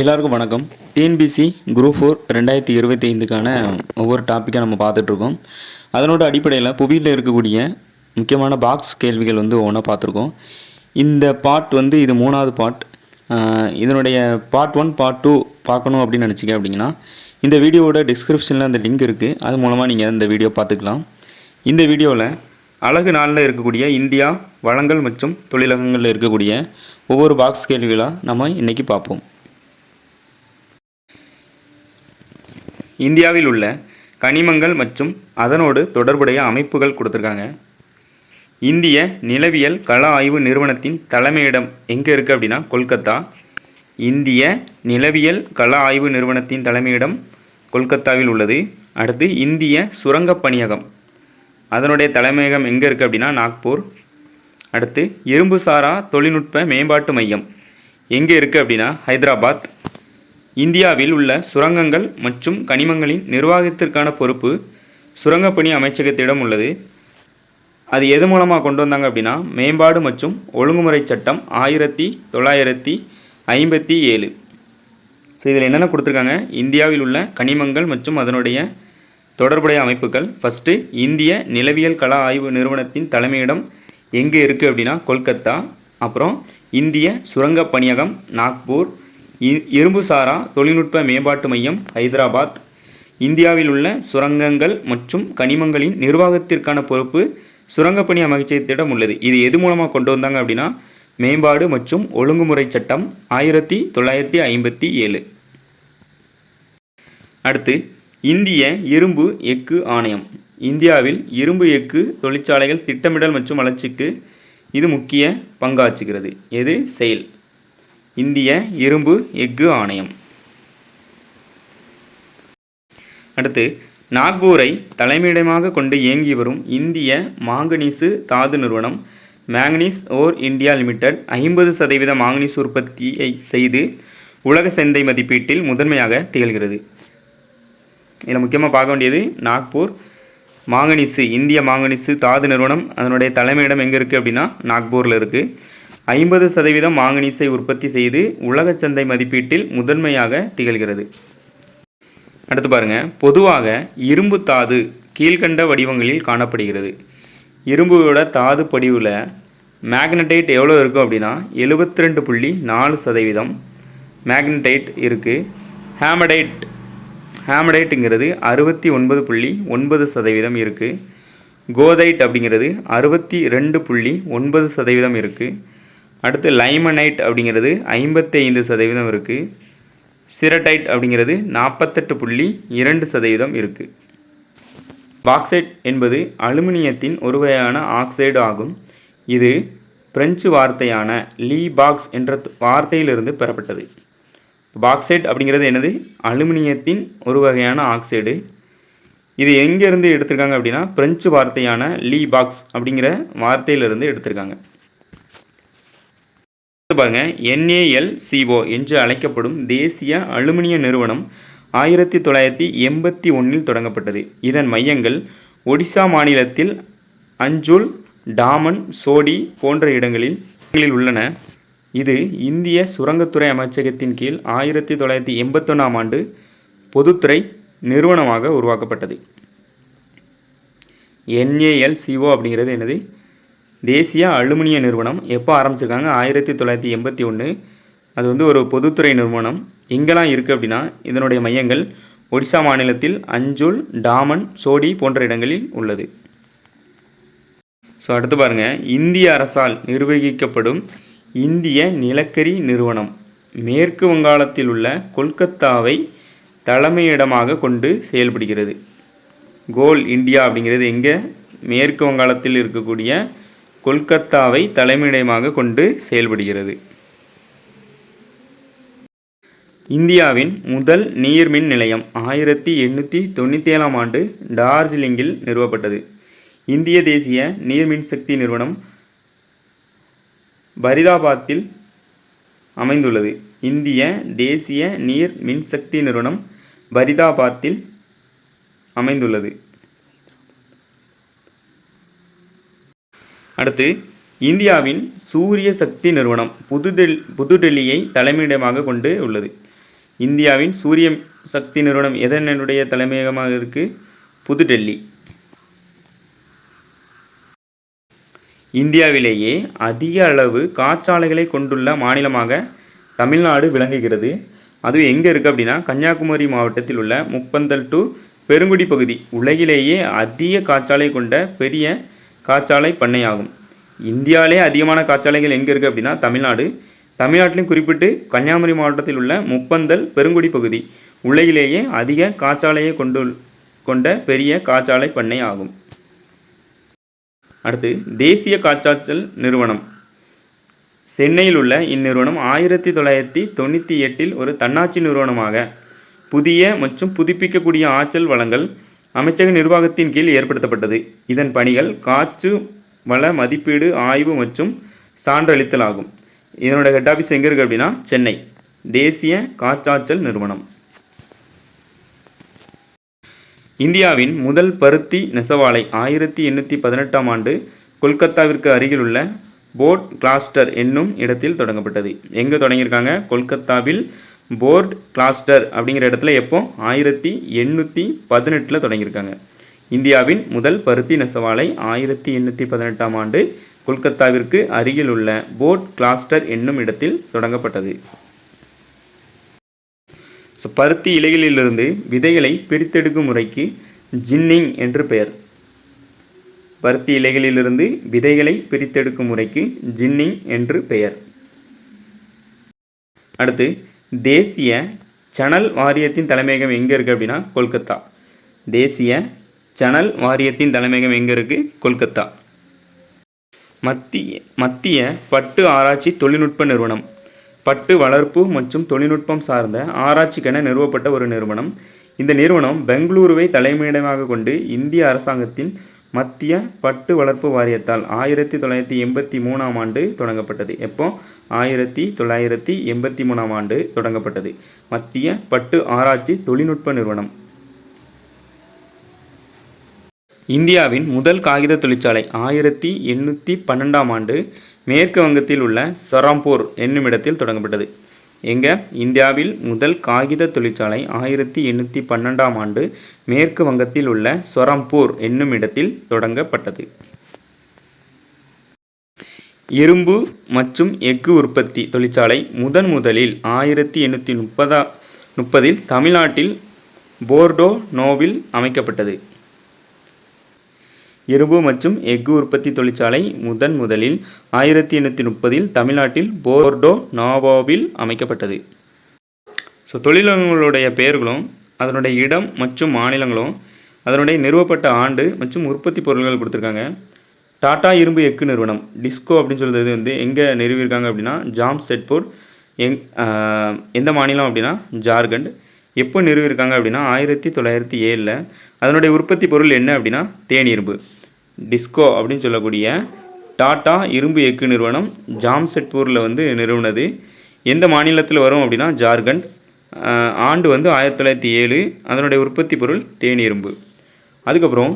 எல்லாருக்கும் வணக்கம். TNPSC group four ரெண்டாயிரத்தி இருபத்தி ஐந்துக்கான ஒவ்வொரு டாப்பிக்காக நம்ம பார்த்துட்ருக்கோம். அதனோட அடிப்படையில் புவியில் இருக்கக்கூடிய முக்கியமான பாக்ஸ் கேள்விகள் வந்து ஒன்றா பார்த்துருக்கோம். இந்த பார்ட் வந்து இது மூணாவது பார்ட் இதனுடைய பார்ட் ஒன் பார்ட் டூ பார்க்கணும் அப்படின்னு நினச்சிங்க அப்படிங்கன்னா இந்த வீடியோவோட டிஸ்கிரிப்ஷனில் அந்த லிங்க் இருக்குது அது மூலமாக நீங்கள் இந்த வீடியோ பார்த்துக்கலாம். இந்த வீடியோவில் அழகு நாளில் இருக்கக்கூடிய இந்தியா வளங்கள் மற்றும் தொழிலகங்களில் இருக்கக்கூடிய ஒவ்வொரு பாக்ஸ் கேள்விகளாக நம்ம இன்றைக்கி பார்ப்போம். இந்தியாவில் உள்ள கனிமங்கள் மற்றும் அதனோடு தொடர்புடைய அமைப்புகள் கொடுத்துருக்காங்க. இந்திய நிலவியல் கள ஆய்வு நிறுவனத்தின் தலைமையிடம் எங்கே இருக்குது அப்படின்னா கொல்கத்தா. இந்திய நிலவியல் கள ஆய்வு நிறுவனத்தின் தலைமையிடம் கொல்கத்தாவில் உள்ளது. அடுத்து இந்திய சுரங்கப் பணியகம். அதனுடைய தலைமையகம் எங்கே இருக்குது அப்படின்னா நாக்பூர். அடுத்து இரும்புசாரா தொழில்நுட்ப மேம்பாட்டு மையம். எங்கே இருக்குது அப்படின்னா ஹைதராபாத். இந்தியாவில் உள்ள சுரங்கங்கள் மற்றும் கனிமங்களின் நிர்வாகத்திற்கான பொறுப்பு சுரங்கப்பணி அமைச்சகத்திடம் உள்ளது. அது எது மூலமாக கொண்டு வந்தாங்க அப்படின்னா மேம்பாடு மற்றும் ஒழுங்குமுறை சட்டம் ஆயிரத்தி தொள்ளாயிரத்தி ஐம்பத்தி ஏழு. ஸோ இதில் என்னென்ன கொடுத்துருக்காங்க? இந்தியாவில் உள்ள கனிமங்கள் மற்றும் அதனுடைய தொடர்புடைய அமைப்புகள். ஃபஸ்ட்டு இந்திய நிலவியல் கலா ஆய்வு நிறுவனத்தின் தலைமையிடம் எங்கே இருக்குது அப்படின்னா கொல்கத்தா. அப்புறம் இந்திய சுரங்கப் பணியகம் நாக்பூர். இரும்புசாரா தொழில்நுட்ப மேம்பாட்டு மையம் ஹைதராபாத். இந்தியாவில் உள்ள சுரங்கங்கள் மற்றும் கனிமங்களின் நிர்வாகத்திற்கான பொறுப்பு சுரங்கப்பணி அமைச்சகத்திடம் உள்ளது. இது எது மூலமாக கொண்டு வந்தாங்க அப்படின்னா மேம்பாடு மற்றும் ஒழுங்குமுறை சட்டம் ஆயிரத்தி தொள்ளாயிரத்தி ஐம்பத்தி ஏழு. அடுத்து இந்திய இரும்பு எஃகு ஆணையம். இந்தியாவில் இரும்பு எஃகு தொழிற்சாலைகள் திட்டமிடல் மற்றும் வளர்ச்சிக்கு இது முக்கிய பங்காற்றுகிறது. எது? செயல். இந்திய இரும்பு எஃகு ஆணையம். அடுத்து நாக்பூரை தலைமையிடமாக கொண்டு இயங்கி வரும் இந்திய மாங்கனீசு தாது நிறுவனம் மேங்கனீஸ் ஓர் இந்தியா லிமிடெட் ஐம்பது சதவீத மாங்கனீஸ் உற்பத்தியை செய்து உலக சந்தை மதிப்பீட்டில் முதன்மையாக திகழ்கிறது. இதில் முக்கியமாக பார்க்க வேண்டியது நாக்பூர் மாங்கனீசு இந்திய மாங்கனீசு தாது நிறுவனம் அதனுடைய தலைமையிடம் எங்கே இருக்குது அப்படின்னா நாக்பூரில் இருக்குது ஐம்பது சதவீதம் மாங்கனீஸை உற்பத்தி செய்து உலக சந்தை மதிப்பீட்டில் முதன்மையாக திகழ்கிறது. அடுத்து பாருங்க. பொதுவாக இரும்பு தாது கீழ்கண்ட வடிவங்களில் காணப்படுகிறது. இரும்போட தாது படிவில் மேக்னடைட் எவ்வளோ இருக்கும் அப்படின்னா எழுபத்தி ரெண்டு புள்ளி நாலு சதவீதம் மேக்னடைட் இருக்குது ஹேமடைட் ஹேமடைட்டுங்கிறது அறுபத்தி ஒன்பது புள்ளி ஒன்பது சதவீதம் இருக்குது கோதைட் அப்படிங்கிறது அறுபத்தி ரெண்டு புள்ளி ஒன்பது சதவீதம் இருக்குது அடுத்து லைமனைட் அப்படிங்கிறது ஐம்பத்தி ஐந்து சதவீதம் இருக்குது சிரடைட் அப்படிங்கிறது நாற்பத்தெட்டு புள்ளி இரண்டு சதவீதம் இருக்குது பாக்சைட் என்பது அலுமினியத்தின் ஒரு வகையான ஆக்சைடு ஆகும். இது பிரெஞ்சு வார்த்தையான லீ பாக்ஸ் என்ற வார்த்தையிலிருந்து பெறப்பட்டது. பாக்சைட் அப்படிங்கிறது என்னது? அலுமினியத்தின் ஒரு வகையான ஆக்சைடு. இது எங்கேருந்து எடுத்திருக்காங்க அப்படின்னா பிரெஞ்சு வார்த்தையான லீ பாக்ஸ் அப்படிங்கிற வார்த்தையிலிருந்து எடுத்திருக்காங்க. பாருங்க. என்ஏஎல்சிஓ என்று அழைக்கப்படும் தேசிய அலுமினிய நிறுவனம் ஆயிரத்தி தொள்ளாயிரத்தி எண்பத்தி ஒன்றில் தொடங்கப்பட்டது. இதன் மையங்கள் ஒடிசா மாநிலத்தில் அஞ்சுல் டாமன் சோடி போன்ற இடங்களில் உள்ளன. இது இந்திய சுரங்கத்துறை அமைச்சகத்தின் கீழ் ஆயிரத்தி தொள்ளாயிரத்தி எண்பத்தொன்னாம் ஆண்டு பொதுத்துறை நிறுவனமாக உருவாக்கப்பட்டது. என்ஏஎல்சிஓ அப்படிங்கிறது என்னது? தேசிய அலுமினிய நிறுவனம் எப்போ ஆரம்பிச்சிருக்காங்க? ஆயிரத்தி தொள்ளாயிரத்தி எண்பத்தி ஒன்று அது வந்து ஒரு பொதுத்துறை நிறுவனம். எங்கெல்லாம் இருக்குது அப்படின்னா இதனுடைய மையங்கள் ஒடிசா மாநிலத்தில் அஞ்சுல் டாமன் சோடி போன்ற இடங்களில் உள்ளது. ஸோ அடுத்து பாருங்கள் இந்திய அரசால் நிர்வகிக்கப்படும் இந்திய நிலக்கரி நிறுவனம். மேற்கு வங்காளத்தில் உள்ள கொல்கத்தாவை தலைமையிடமாக கொண்டு செயல்படுகிறது. கோல் இந்தியா அப்படிங்கிறது எங்கே? மேற்கு வங்காளத்தில் இருக்கக்கூடிய கொல்கத்தாவை தலைமையிடமாக கொண்டு செயல்படுகிறது. இந்தியாவின் முதல் நீர்மின் நிலையம் ஆயிரத்தி எண்ணூற்றி தொண்ணூற்றி ஏழாம் ஆண்டு டார்ஜிலிங்கில் நிறுவப்பட்டது. இந்திய தேசிய நீர்மின் சக்தி நிறுவனம் பரிதாபாத்தில் அமைந்துள்ளது. இந்திய தேசிய நீர் மின்சக்தி நிறுவனம் பரிதாபாத்தில் அமைந்துள்ளது. அடுத்து இந்தியாவின் சூரிய சக்தி நிறுவனம் புதுடெல் புதுடெல்லியை தலைமையிடமாக கொண்டு உள்ளது. இந்தியாவின் சூரிய சக்தி நிறுவனம் எதனுடைய தலைமையகமாக இருக்குது புதுடெல்லி. இந்தியாவிலேயே அதிக அளவு காற்றாலைகளை கொண்டுள்ள மாநிலமாக தமிழ்நாடு விளங்குகிறது. அது எங்கே இருக்குது அப்படின்னா கன்னியாகுமரி மாவட்டத்தில் உள்ள முப்பந்தல் டு பெருங்குடி பகுதி. உலகிலேயே அதிக காற்றாலை கொண்ட பெரிய காற்றாலை பண்ணையாகும். இந்தியாவிலே அதிகமான காற்றாலைகள் எங்கே இருக்குது அப்படின்னா தமிழ்நாடு. தமிழ்நாட்டிலும் குறிப்பிட்டு கன்னியாகுமரி மாவட்டத்தில் உள்ள முப்பந்தல் பெருங்குடி பகுதி. உலகிலேயே அதிக காற்றாலையை கொண்டு கொண்ட பெரிய காற்றாலை பண்ணை ஆகும். அடுத்து தேசிய காற்றாற்றல் நிறுவனம். சென்னையில் உள்ள இந்நிறுவனம் ஆயிரத்தி தொள்ளாயிரத்தி தொண்ணூற்றி எட்டில் ஒரு தன்னாட்சி நிறுவனமாக புதிய மற்றும் புதுப்பிக்கக்கூடிய ஆற்றல் வளங்கள் அமைச்சக நிர்வாகத்தின் கீழ் ஏற்படுத்தப்பட்டது. இதன் பணிகள் காற்று வள மதிப்பீடு ஆய்வு மற்றும் சான்றளித்தல் ஆகும். இதனோட ஹெட் ஆஃபீஸ் எங்கே இருக்குது அப்படின்னா சென்னை. தேசிய காற்றாற்றல் நிறுவனம். இந்தியாவின் முதல் பருத்தி நெசவாலை ஆயிரத்தி எண்ணூற்றி பதினெட்டாம் ஆண்டு கொல்கத்தாவிற்கு அருகிலுள்ள போர்ட் கிளாஸ்டர் என்னும் இடத்தில் தொடங்கப்பட்டது. எங்கே தொடங்கியிருக்காங்க? கொல்கத்தாவில் போர்ட் கிளாஸ்டர் அப்படிங்கிற இடத்துல எப்போ? ஆயிரத்தி எண்ணூற்றி பதினெட்டில் தொடங்கியிருக்காங்க. இந்தியாவின் முதல் பருத்தி நெசவாலை ஆயிரத்தி எண்ணூற்றி பதினெட்டாம் ஆண்டு கொல்கத்தாவிற்கு அருகில் உள்ள போர்ட் கிளாஸ்டர் என்னும் இடத்தில் தொடங்கப்பட்டது. ஸோ பருத்தி இலைகளிலிருந்து விதைகளை பிரித்தெடுக்கும் முறைக்கு ஜின்னிங் என்று பெயர். பருத்தி இலைகளிலிருந்து விதைகளை பிரித்தெடுக்கும் முறைக்கு ஜின்னிங் என்று பெயர். அடுத்து தேசிய சணல் வாரியத்தின் தலைமையகம் எங்கே இருக்குது அப்படின்னா கொல்கத்தா. தேசிய சணல் வாரியத்தின் தலைமையகம் எங்கே இருக்குது கொல்கத்தா. மத்திய மத்திய பட்டு ஆராய்ச்சி தொழில்நுட்ப நிறுவனம். பட்டு வளர்ப்பு மற்றும் தொழில்நுட்பம் சார்ந்த ஆராய்ச்சிக்கென நிறுவப்பட்ட ஒரு நிறுவனம். இந்த நிறுவனம் பெங்களூருவை தலைமையிடமாக கொண்டு இந்திய அரசாங்கத்தின் மத்திய பட்டு வளர்ப்பு வாரியத்தால் ஆயிரத்தி தொள்ளாயிரத்தி எண்பத்தி மூணாம் ஆண்டு தொடங்கப்பட்டது. எப்போ? ஆயிரத்தி தொள்ளாயிரத்தி எண்பத்தி மூணாம் ஆண்டு தொடங்கப்பட்டது. மத்திய பட்டு ஆராய்ச்சி தொழில்நுட்ப நிறுவனம். இந்தியாவின் முதல் காகித தொழிற்சாலை ஆயிரத்தி எண்ணூற்றி பன்னெண்டாம் ஆண்டு மேற்கு வங்கத்தில் உள்ள சராம்பூர் என்னுமிடத்தில் தொடங்கப்பட்டது. எங்கே? இந்தியாவில் முதல் காகித தொழிற்சாலை ஆயிரத்தி எண்ணூற்றி பன்னெண்டாம் ஆண்டு மேற்கு வங்கத்தில் உள்ள சொரம்பூர் என்னும் இடத்தில் தொடங்கப்பட்டது. இரும்பு மற்றும் எஃகு உற்பத்தி தொழிற்சாலை முதன் முதலில் ஆயிரத்தி எண்ணூற்றி முப்பதா முப்பதில் தமிழ்நாட்டில் போர்டோ நோவில் அமைக்கப்பட்டது. இரும்பு மற்றும் எஃகு உற்பத்தி தொழிற்சாலை முதன் முதலில் ஆயிரத்தி எண்ணூற்றி முப்பதில் தமிழ்நாட்டில் போர்டோ நோவோவில் அமைக்கப்பட்டது. ஸோ தொழிலகங்களுடைய பெயர்களும் அதனுடைய இடம் மற்றும் மாநிலங்களும் அதனுடைய நிறுவப்பட்ட ஆண்டு மற்றும் உற்பத்தி பொருட்கள் கொடுத்துருக்காங்க. டாடா இரும்பு எஃகு நிறுவனம் டிஸ்கோ அப்படின்னு சொல்கிறது வந்து எங்கே நிறுவியிருக்காங்க அப்படின்னா ஜாம் செட்பூர் எங் எந்த மாநிலம் அப்படின்னா ஜார்க்கண்ட். எப்போ நிறுவியிருக்காங்க அப்படின்னா ஆயிரத்தி தொள்ளாயிரத்தி ஏழில் அதனுடைய உற்பத்தி பொருள் என்ன அப்படின்னா தேன் இரும்பு. டிஸ்கோ அப்படின்னு சொல்லக்கூடிய டாடா இரும்பு எஃகு நிறுவனம் ஜாம்செட்பூரில் வந்து நிறுவனது. எந்த மாநிலத்தில் வரும் அப்படின்னா ஜார்க்கண்ட். ஆண்டு வந்து ஆயிரத்தி தொள்ளாயிரத்தி ஏழு அதனுடைய உற்பத்தி பொருள் தேன் இரும்பு. அதுக்கப்புறம்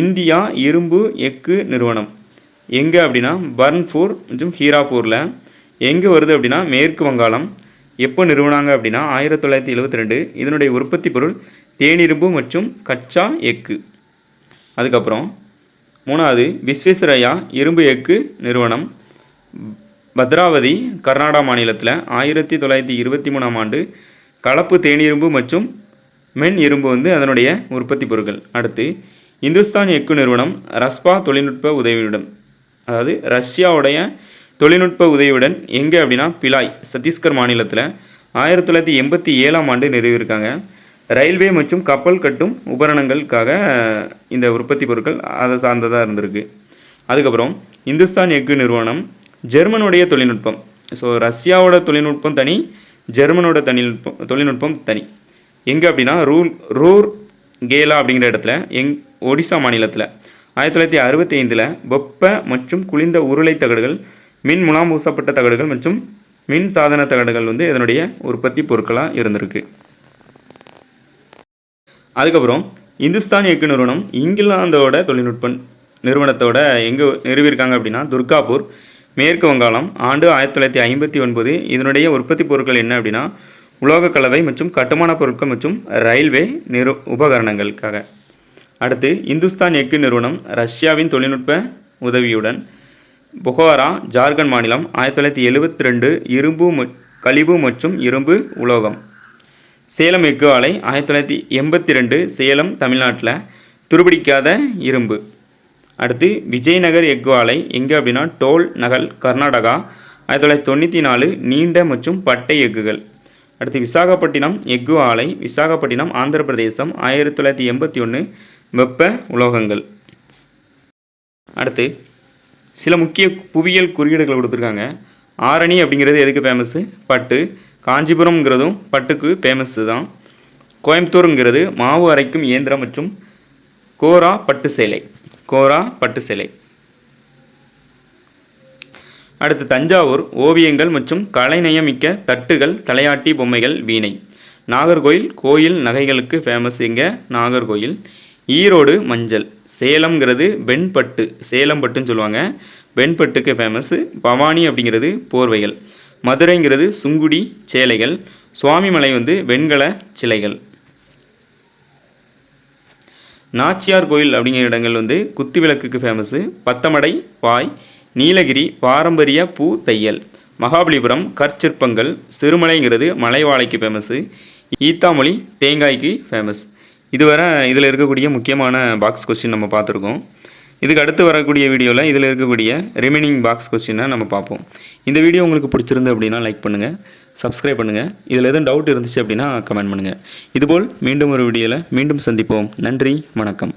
இந்தியா இரும்பு எஃகு நிறுவனம். எங்கே அப்படின்னா பர்ன்பூர் மற்றும் ஹீராப்பூரில் எங்கே வருது அப்படின்னா மேற்கு வங்காளம். எப்போ நிறுவனாங்க அப்படின்னா ஆயிரத்தி தொள்ளாயிரத்தி எழுபத்தி ரெண்டு. இதனுடைய உற்பத்தி பொருள் தேனிரும்பு மற்றும் கச்சா எஃகு. அதுக்கப்புறம் மூணாவது விஸ்வேஸ்வரையா இரும்பு எஃகு நிறுவனம். பத்ராவதி கர்நாடகா மாநிலத்தில் ஆயிரத்தி தொள்ளாயிரத்தி இருபத்தி மூணாம் ஆண்டு கலப்பு தேனிரும்பு மற்றும் மென் இரும்பு வந்து அதனுடைய உற்பத்தி பொருட்கள். அடுத்து இந்துஸ்தான் எஃகு நிறுவனம் ரஸ்பா தொழில்நுட்ப உதவியுடன் அதாவது ரஷ்யாவுடைய தொழில்நுட்ப உதவியுடன் எங்கே அப்படின்னா பிலாய் சத்தீஸ்கர் மாநிலத்தில் ஆயிரத்தி தொள்ளாயிரத்தி எண்பத்தி ஏழாம் ஆண்டு நிறுவியிருக்காங்க. ரயில்வே மற்றும் கப்பல் கட்டும் உபகரணங்களுக்காக இந்த உற்பத்தி பொருட்கள் அதை சார்ந்ததாக இருந்திருக்கு. அதுக்கப்புறம் இந்துஸ்தான் எஃகு நிறுவனம் ஜெர்மனுடைய தொழில்நுட்பம். ஸோ ரஷ்யாவோட தொழில்நுட்பம் தனி ஜெர்மனோட தொழில்நுட்பம் தொழில்நுட்பம் தனி. எங்கே அப்படின்னா ரூல் ரூர் கேலா அப்படிங்கிற இடத்துல எங் ஒடிசா மாநிலத்தில். ஆயிரத்தி தொள்ளாயிரத்தி அறுபத்தி ஐந்தில் வெப்ப மற்றும் குளிர்ந்த உருளை தகடுகள் மின் முலாம் பூசப்பட்ட தகடுகள் மற்றும் மின் சாதன தகடுகள் வந்து இதனுடைய உற்பத்தி பொருட்களாக இருந்திருக்கு. அதுக்கப்புறம் இந்துஸ்தான் இயக்கு நிறுவனம் இங்கிலாந்தோட தொழில்நுட்ப நிறுவனத்தோட எங்கே நிறுவியிருக்காங்க அப்படின்னா துர்காப்பூர் மேற்கு வங்காளம். ஆண்டு ஆயிரத்தி தொள்ளாயிரத்தி ஐம்பத்தி ஒன்பது இதனுடைய உற்பத்தி பொருட்கள் என்ன அப்படின்னா உலோகக் கலவை மற்றும் கட்டுமான பொருட்கள் மற்றும் ரயில்வே நிறு உபகரணங்களுக்காக. அடுத்து இந்துஸ்தான் எஃகு நிறுவனம் ரஷ்யாவின் தொழில்நுட்ப உதவியுடன் புகாரா ஜார்க்கண்ட் மாநிலம் ஆயிரத்தி தொள்ளாயிரத்தி எழுபத்தி ரெண்டு இரும்பு ம- கழிவு மற்றும் இரும்பு உலோகம். சேலம் எஃகு ஆலை ஆயிரத்தி தொள்ளாயிரத்தி எண்பத்தி ரெண்டு சேலம் தமிழ்நாட்டில் துருபிடிக்காத இரும்பு. அடுத்து விஜயநகர் எஃகு ஆலை எங்கே அப்படின்னா டோல் நகல் கர்நாடகா ஆயிரத்தி தொள்ளாயிரத்தி தொண்ணூற்றி நாலு நீண்ட மற்றும் பட்டை எஃகுகள். அடுத்து விசாகப்பட்டினம் எஃகு ஆலை விசாகப்பட்டினம் ஆந்திர பிரதேசம் ஆயிரத்தி தொள்ளாயிரத்தி எண்பத்தி ஒன்று வெப்ப உலோகங்கள். அடுத்து சில முக்கிய புவியியல் குறியீடுகள் கொடுத்துருக்காங்க. ஆரணி அப்படிங்கிறது எதுக்கு ஃபேமஸ்ஸு பட்டு. காஞ்சிபுரம்ங்கிறதும் பட்டுக்கு ஃபேமஸ்ஸு தான். கோயம்புத்தூருங்கிறது மாவு அரைக்கும் இயந்திரம் மற்றும் கோரா பட்டு சேலை. கோரா பட்டு சேலை. அடுத்து தஞ்சாவூர் ஓவியங்கள் மற்றும் கலைநயமிக்க தட்டுகள் தலையாட்டி பொம்மைகள் வீணை. நாகர்கோயில் கோயில் நகைகளுக்கு ஃபேமஸ் இங்கே நாகர்கோயில். ஈரோடு மஞ்சள். சேலம்ங்கிறது வெண்பட்டு. சேலம் பட்டுன்னு சொல்லுவாங்க. வெண்பட்டுக்கு ஃபேமஸ்ஸு பவானி அப்படிங்கிறது போர்வைகள். மதுரைங்கிறது சுங்குடி சேலைகள். சுவாமிமலை வந்து வெண்கல சிலைகள். நாச்சியார் கோயில் அப்படிங்கிற இடங்கள் வந்து குத்துவிளக்குக்கு ஃபேமஸு பத்தமடை பாய். நீலகிரி பாரம்பரிய பூ தையல். மகாபலிபுரம் கற்சிற்பங்கள் சிறுமலைங்கிறது மலைவாழைக்கு ஃபேமஸு ஈத்தாமொழி தேங்காய்க்கு ஃபேமஸ் இதுவரை இதில் இருக்கக்கூடிய முக்கியமான பாக்ஸ் கொஸ்டின் நம்ம பார்த்துருக்கோம். இதுக்கு அடுத்து வரக்கூடிய வீடியோவில் இதில் இருக்கக்கூடிய ரிமைனிங் பாக்ஸ் கொஸ்டினை நம்ம பார்ப்போம். இந்த வீடியோ உங்களுக்கு பிடிச்சிருந்து அப்படின்னா லைக் பண்ணுங்கள் சப்ஸ்கிரைப் பண்ணுங்கள் இதில் எதுவும் டவுட் இருந்துச்சு அப்படின்னா கமெண்ட் பண்ணுங்கள் இதுபோல் மீண்டும் ஒரு வீடியோவில் மீண்டும் சந்திப்போம். நன்றி வணக்கம்.